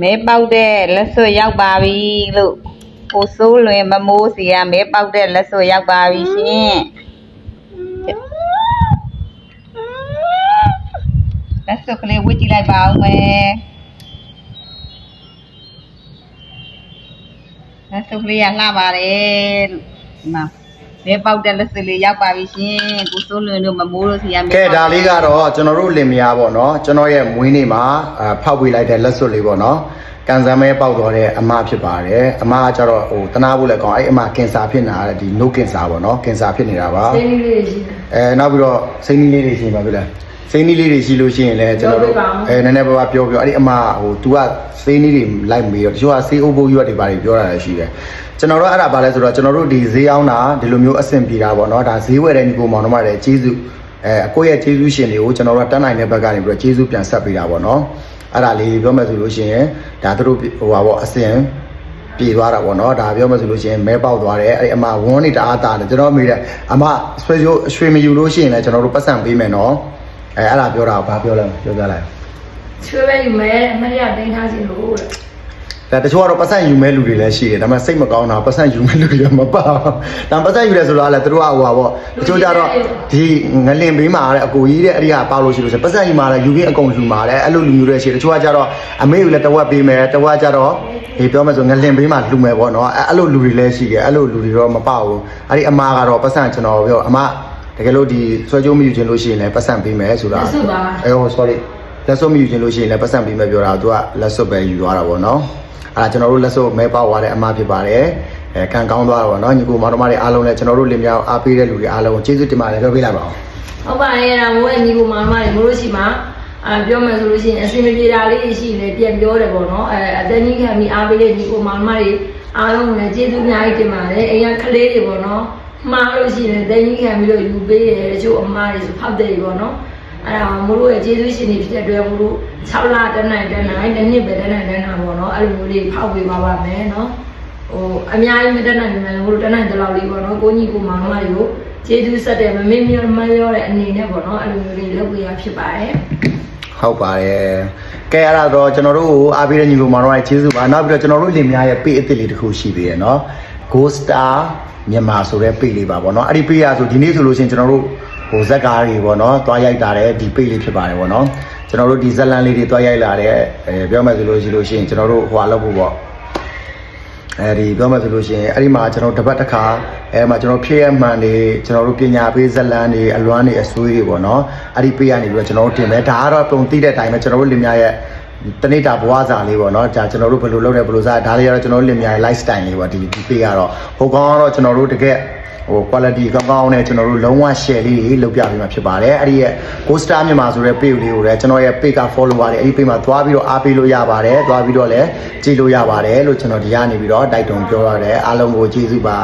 မဲပေါက်တဲ့လက်စွပ်ရောက်ပါပြီလို့ကိုစိုးလွင်မမိုးစီကမဲပေါက်တဲ့လက်စွပ်ရောက်ပါပြီရှင်လက်စွပ်ကလေးဝစ်ကြည့်လိုက်ပါဦးမယ်လက်စွပ်ကလေးကလှပါတယ်လို့ဒီမှာ မဲပေါက်တဲ့လက်စွပ်လေးရောက်ပါပြီရှင်ကိုစိုးလွင်တို့မမိုးတို့စီကမဲကဲဒါလေးကတော့ကျွန်တော်တို့လင်မယားပေါ့နော်ကျွန်တော်ရဲ့မွေးနေ့မှာအာဖောက်ပေးလိုက်တဲ့လက်စွပ်လေးပေါ့နော်ကန်ဆယ်မဲပေါက်သွားတဲ့အမဖြစ်ပါတယ်အမကကျတော့ဟိုတနာဖို့လည်းကောင်းအဲ့အမကင်ဆာဖြစ်နေတာတဲ့ဒီ no ကင်ဆာပေါ့နော်ကင်ဆာဖြစ်နေတာပါစိတ်လေးလေးရှိတယ်အဲနောက်ပြီးတော့စိတ်နီးလေးတွေရှိပါပြီလား စိတ်နီးလေးတွေရှိလို့ရှိရင်လည်းကျွန်တော်တို့ပြောပြပါဦးအဲနည်းနည်းပါးပါးပြောပြောအဲ့ဒီအမဟို तू ကစိတ်နီးတွေလိုက်မေးတော့တချို့ကစေးအုပ်ဖို့ရွက်တွေပါတွေပြောတာလည်းရှိတယ်ကျွန်တော်တို့အဲ့ဒါပါလဲဆိုတော့ကျွန်တော်တို့ဒီဈေးအောင်တာဒီလိုမျိုးအဆင်ပြေတာပေါ့နော်ဒါဈေးဝယ်တဲ့ညီကိုမောင်နှမတွေကျေးဇူးအဲအကိုရဲ့ကျေးဇူးရှင်တွေကိုကျွန်တော်တို့ကတန်းနိုင်တဲ့ဘက်ကနေပြီးတော့ကျေးဇူးပြန်ဆက်ပေးတာပေါ့နော်အဲ့ဒါလေးပြောမယ်ဆိုလို့ရှိရင်ဒါသူတို့ဟိုပါပေါ့အစင်ပြေသွားတာပေါ့နော်ဒါပြောမှဆိုလို့ရှိရင်မဲပေါက်သွားတယ်အဲ့ဒီအမဝန်းနေတအားတာတယ်ကျွန်တော်မေးတယ်အမဆွဲချိုးရွှေမယူလို့ရှိရင်လည်းကျွန်တော်တို့ပတ်စံပေးမယ်နော် အဲအဲ့ဒါပြောတာကိုဘာပြောလဲပြောပြလိုက်ချွေးပဲယူမယ်အမရတင်ထားစီလို့တဲ့ဒါတချို့ကတော့ပတ်စံယူမဲ့လူတွေလည်းရှိတယ်ဒါပေမဲ့စိတ်မကောင်းတာပတ်စံယူမဲ့လူတွေကမပါဘူးဒါပတ်စံယူတယ်ဆိုတော့လည်းသူတို့ကဟိုပါပေါ့တချို့ကြတော့ဒီငလင်ဘေးမှာတဲ့အကိုကြီးတဲ့အဲ့ဒီကပေါက်လို့ရှိလို့ဆိုပတ်စံယူမှာလည်းယူပြီးအကုန်ယူမှာလည်းအဲ့လိုလူမျိုးတွေရှိတယ်တချို့ကကြတော့အမေကလည်းတဝက်ပေးမယ်တဝက်ကြတော့ဒီပြောမှဆိုငလင်ဘေးမှာလူမယ်ပေါ့နော်အဲ့အဲ့လိုလူတွေလည်းရှိတယ်အဲ့လိုလူတွေတော့မပေါ့ဘူးအဲ့ဒီအမားကတော့ပတ်စံကျွန်တော်ပြောအမ တကယ်လို့ဒီဆွဲကြိုးမယူခြင်းလို့ရှိရင်လည်းပတ်စံပေးမယ်ဆိုတာလက်စွပ်ပါအဲဟို sorry လက်စွပ်မယူခြင်းလို့ရှိရင်လည်းပတ်စံပေးမယ်ပြောတာသူကလက်စွပ်ပဲယူသွားတာပေါ့နော်အဲ့ဒါကျွန်တော်တို့လက်စွပ်မဲပေါက်သွားတဲ့အမဖြစ်ပါတယ်အဲကံကောင်းသွားတာပေါ့နော်ညီကိုမောင်တော်မတွေအားလုံးလည်းကျွန်တော်တို့လင်မြောက်အားပေးတဲ့လူတွေအားလုံးကိုကျေးဇူးတင်ပါတယ်ပြောပေးလိုက်ပါဦးဟုတ်ပါရဲ့ဒါမိုးရဲ့ညီကိုမောင်မတွေမိုးလို့ရှိမှာအာပြောမယ်ဆိုလို့ရှိရင်အစင်မပြေတာလေးရှိနေပြန်ပြောတယ်ပေါ့နော်အဲအတန်းကြီးခံပြီးအားပေးတဲ့ညီကိုမောင်မတွေအားလုံးကိုလည်းကျေးဇူးအများကြီးတင်ပါတယ်အိမ်ကကလေးတွေပေါ့နော် မှားလို့ရှိရင်တန်းကြီးခံပြီးတော့ယူပေးတယ်တချို့အမားတွေဆိုဖောက်တယ်ပေါ့နော်အဲ့ဒါမိုးတို့ရဲ့ကျေးဇူးရှင်တွေဖြစ်တဲ့အတွက်မိုးတို့6လတန်းနိုင်တန်းနိုင်တစ်နှစ်ပဲတန်းနိုင်တန်းနိုင်ပေါ့နော်အဲ့လိုမျိုးလေးဖောက်ပေးပါပါမယ်နော်ဟိုအများကြီးမတက်နိုင်ဘူးလို့တက်နိုင်တဲ့လောက်လေးပေါ့နော်ကိုကြီးကိုမောင်မတွေကိုကျေးဇူးဆက်တယ်မမေ့မြောမရောတဲ့အနေနဲ့ပေါ့နော်အဲ့လိုမျိုးလေးလုပ်ပေးရဖြစ်ပါတယ်ဟုတ်ပါတယ်ကဲအဲ့ဒါတော့ကျွန်တော်တို့ကိုအားပေးတဲ့ညီကိုမောင်တော်ရဲ့ကျေးဇူးပါနောက်ပြီးတော့ကျွန်တော်တို့လင်များရဲ့ပေးအစ်စ်လေးတစ်ခုရှိသေးတယ်နော် Go Star မြန်မာဆိုတဲ့ပေးလေးပါပေါ့နော်အဲ့ဒီပေးရဆိုဒီနေ့ဆိုလို့ရှိရင်ကျွန်တော်တို့ဟိုဇက်ကားတွေပေါ့နော်တွားရိုက်တာတဲ့ဒီပေးလေးဖြစ်ပါတယ်ပေါ့နော်ကျွန်တော်တို့ဒီဇက်လန်လေးတွေတွားရိုက်လာတဲ့အဲပြောမယ်ဆိုလို့ရှိလို့ရှိရင်ကျွန်တော်တို့ဟိုဟာလုပ်ဖို့ပေါ့အဲဒီပြောမှဆိုလို့ရှိရင်အဲ့ဒီမှာကျွန်တော်တပတ်တစ်ခါအဲမှာကျွန်တော်ဖြည့်ရမှန်တွေကျွန်တော်တို့ပညာပေးဇက်လန်းတွေအလွမ်းတွေအဆွေးတွေပေါ့နော်အဲ့ဒီပေးရနေပြီးတော့ကျွန်တော်တို့တင်မယ်ဒါကတော့ပုံသိတဲ့အတိုင်းပဲကျွန်တော်တို့လင်မြရဲ့ တနေ့တာဘဝစာလေးပေါ့နော်ဒါကျွန်တော်တို့ဘယ်လိုလုပ်တယ်ဘယ်လိုစားဒါလေးကတော့ကျွန်တော်တို့လင်မြရဲ့ lifestyle လေးပေါ့ဒီဒီပေးကတော့ဟိုကောင်ကတော့ကျွန်တော်တို့တကယ်ဟို quality ကောင်းကောင်းနဲ့ကျွန်တော်တို့လုံးဝ share လေးတွေလုပ်ပြပေးမှာဖြစ်ပါတယ်အဲ့ဒီရဲ့ Go Star မြန်မာဆိုတဲ့ page လေးကိုလည်းကျွန်တော်ရဲ့ page က follow ပါတယ်အဲ့ဒီ page မှာသွားပြီးတော့အားပေးလို့ရပါတယ်သွားပြီးတော့လည်းကြည့်လို့ရပါတယ်လို့ကျွန်တော်ဒီကနေပြီးတော့တိုက်တွန်းပြောရတယ်အားလုံးကိုကျေးဇူးပါ